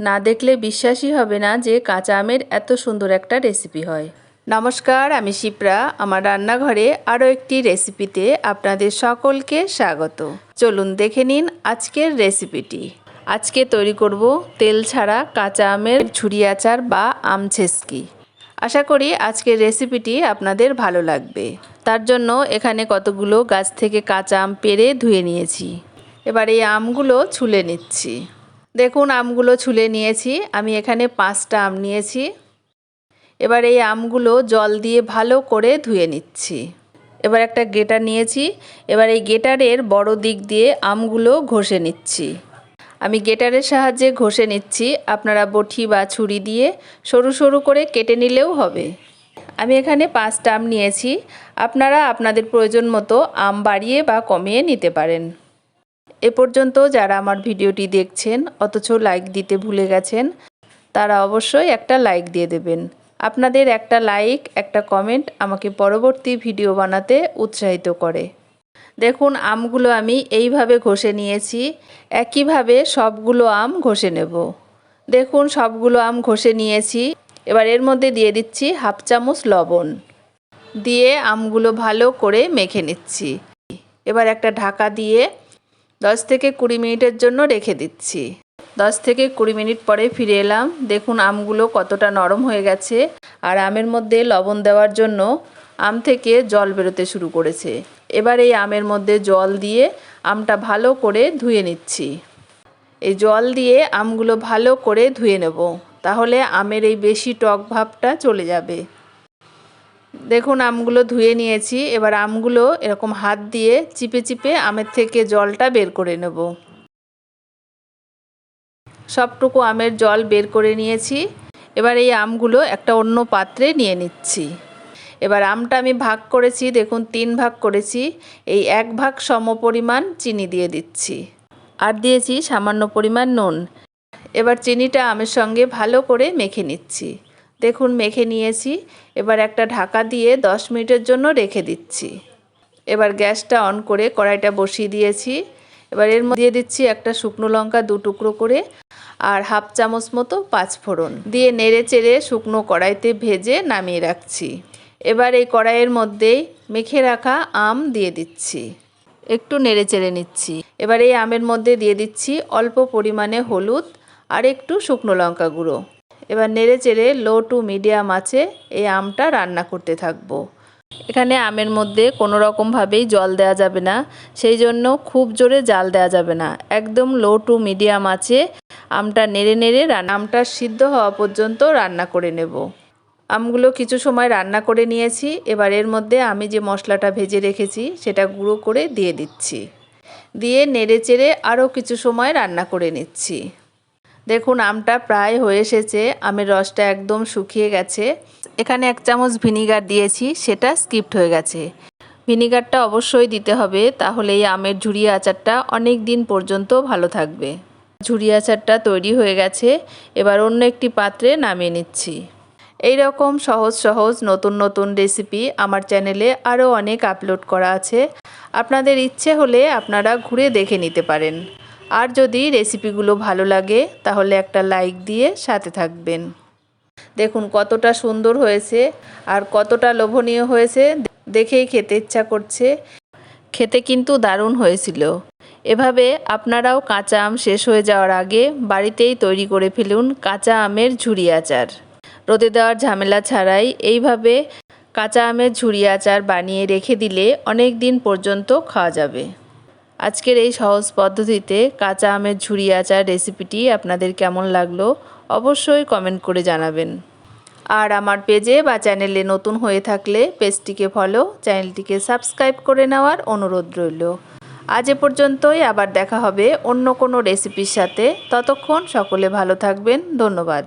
না দেখলে বিশ্বাসই হবে না যে কাঁচা আমের এত সুন্দর একটা রেসিপি হয়। নমস্কার, আমি শিপ্রা। আমার রান্নাঘরে আরও একটি রেসিপিতে আপনাদের সকলকে স্বাগত। চলুন দেখে নিন আজকের রেসিপিটি আজকে তৈরি করব তেল ছাড়া কাঁচা আমের ঝুরি আচার বা আম ছেসকি আশা করি আজকের রেসিপিটি আপনাদের ভালো লাগবে। তার জন্য এখানে কতগুলো গাছ থেকে কাঁচা আম পেড়ে ধুয়ে নিয়েছি। এবার এই আমগুলো ছুলে নিচ্ছি। দেখুন, আমগুলো ছুলে নিয়েছি। আমি এখানে পাঁচটা আম নিয়েছি। এবার এই আমগুলো জল দিয়ে ভালো করে ধুয়ে নিচ্ছি। এবার একটা গেটার নিয়েছি। এবার এই গেটারের বড় দিক দিয়ে আমগুলো ঘষে নিচ্ছি। আমি গেটারের সাহায্যে ঘষে নিচ্ছি। আপনারা বটি বা ছুরি দিয়ে সরু সরু করে কেটে নিলেও হবে। আমি এখানে পাঁচটা আম নিয়েছি। আপনারা আপনাদের প্রয়োজন মতো আম বাড়িয়ে বা কমিয়ে নিতে পারেন। এ পর্যন্ত যারা আমার ভিডিওটি দেখছেন, অথচ লাইক দিতে ভুলে গেছেন, তারা অবশ্যই একটা লাইক দিয়ে দেবেন। আপনাদের একটা লাইক একটা কমেন্ট আমাকে পরবর্তী ভিডিও বানাতে উৎসাহিত করে। দেখুন, আমগুলো আমি এইভাবে ঘষে নিয়েছি, একইভাবে সবগুলো আম ঘষে নেব। দেখুন, সবগুলো আম ঘষে নিয়েছি। এবার এর মধ্যে দিয়ে দিচ্ছি হাফ চামচ লবণ। দিয়ে আমগুলো ভালো করে মেখে নিচ্ছি। এবার একটা ঢাকা দিয়ে দশ থেকে কুড়ি মিনিটের জন্য রেখে দিচ্ছি। দশ থেকে কুড়ি মিনিট পরে ফিরে এলাম। দেখুন আমগুলো কতটা নরম হয়ে গেছে আর আমের মধ্যে লবণ দেওয়ার জন্য আম থেকে জল বেরোতে শুরু করেছে। এবার এই আমের মধ্যে জল দিয়ে আমটা ভালো করে ধুয়ে নিচ্ছি। এই জল দিয়ে আমগুলো ভালো করে ধুয়ে নেব। তাহলে আমের এই বেশি টক ভাবটা চলে যাবে। দেখুন, আমগুলো ধুয়ে নিয়েছি। এবার আমগুলো এরকম হাত দিয়ে চিপে চিপে আমের থেকে জলটা বের করে নেব। সবটুকু আমের জল বের করে নিয়েছি। এবার এই আমগুলো একটা অন্য পাত্রে নিয়ে নিচ্ছি। এবার আমটা আমি ভাগ করেছি, দেখুন, তিন ভাগ করেছি। এই এক ভাগ সম পরিমাণ চিনি দিয়ে দিচ্ছি। আর দিয়েছি সামান্য পরিমাণ নুন। এবার চিনিটা আমের সঙ্গে ভালো করে মেখে নিচ্ছি। দেখুন, মেখে নিয়েছি। এবার একটা ঢাকা দিয়ে দশ মিনিটের জন্য রেখে দিচ্ছি। এবার গ্যাসটা অন করে কড়াইটা বসিয়ে দিয়েছি। এবার এর মধ্যে দিয়ে দিচ্ছি একটা শুকনো লঙ্কা দু টুকরো করে আর হাফ চামচ মতো পাঁচ ফোড়ন। দিয়ে নেড়ে চেড়ে শুকনো কড়াইতে ভেজে নামিয়ে রাখছি। এবার এই কড়াইয়ের মধ্যেই মেখে রাখা আম দিয়ে দিচ্ছি। একটু নেড়ে চেড়ে নিচ্ছি। এবার এই আমের মধ্যে দিয়ে দিচ্ছি অল্প পরিমাণে হলুদ আর একটু শুকনো লঙ্কা গুঁড়ো। এবার নেড়ে চেড়ে লো টু মিডিয়াম আছে এই আমটা রান্না করতে থাকব। এখানে আমের মধ্যে কোনো রকমভাবেই জল দেওয়া যাবে না, সেই জন্য খুব জোরে জাল দেওয়া যাবে না। একদম লো টু মিডিয়াম আছে, আমটা নেড়ে নেড়ে আমটা সিদ্ধ হওয়া পর্যন্ত রান্না করে নেব। আমগুলো কিছু সময় রান্না করে নিয়েছি, এবার এর মধ্যে আমি যে মশলাটা ভেজে রেখেছি সেটা গুঁড়ো করে দিয়ে দিচ্ছি। দিয়ে নেড়ে চেড়ে আরও কিছু সময় রান্না করে নিচ্ছি। দেখুন, আমটা প্রায় হয়ে এসেছে। আমের রসটা একদম শুকিয়ে গেছে। এখানে এক চামচ ভিনিগার দিয়েছি, সেটা স্কিপ্ট হয়ে গেছে। ভিনিগারটা অবশ্যই দিতে হবে, তাহলে এই আমের ঝুড়ি আচারটা অনেক দিন পর্যন্ত ভালো থাকবে। ঝুড়ি আচারটা তৈরি হয়ে গেছে, এবার অন্য একটি পাত্রে নামিয়ে নিচ্ছি। এই রকম সহজ সহজ নতুন নতুন রেসিপি আমার চ্যানেলে আরও অনেক আপলোড করা আছে। আপনাদের ইচ্ছে হলে আপনারা ঘুরে দেখে নিতে পারেন। আর যদি রেসিপিগুলো ভালো লাগে, তাহলে একটা লাইক দিয়ে সাথে থাকবেন। দেখুন কতটা সুন্দর হয়েছে আর কতটা লোভনীয় হয়েছে। দেখেই খেতে ইচ্ছা করছে। খেতে কিন্তু দারুণ হয়েছিল। এভাবে আপনারাও কাঁচা আম শেষ হয়ে যাওয়ার আগে বাড়িতেই তৈরি করে ফেলুন কাঁচা আমের ঝুড়ি আচার। রোদে দেওয়ার ঝামেলা ছাড়াই এইভাবে কাঁচা আমের ঝুড়ি আচার বানিয়ে রেখে দিলে অনেক দিন পর্যন্ত খাওয়া যাবে। আজকের এই সহজ পদ্ধতিতে কাঁচা আমের ঝুড়ি আচার রেসিপিটি আপনাদের কেমন লাগল অবশ্যই কমেন্ট করে জানাবেন। আর আমার পেজে বা চ্যানেলে নতুন হয়ে থাকলে পেজটিকে ফলো চ্যানেলটিকে সাবস্ক্রাইব করে নেওয়ার অনুরোধ রইল। আজ এ পর্যন্তই, আবার দেখা হবে অন্য কোনো রেসিপির সাথে। ততক্ষণ সকলে ভালো থাকবেন, ধন্যবাদ।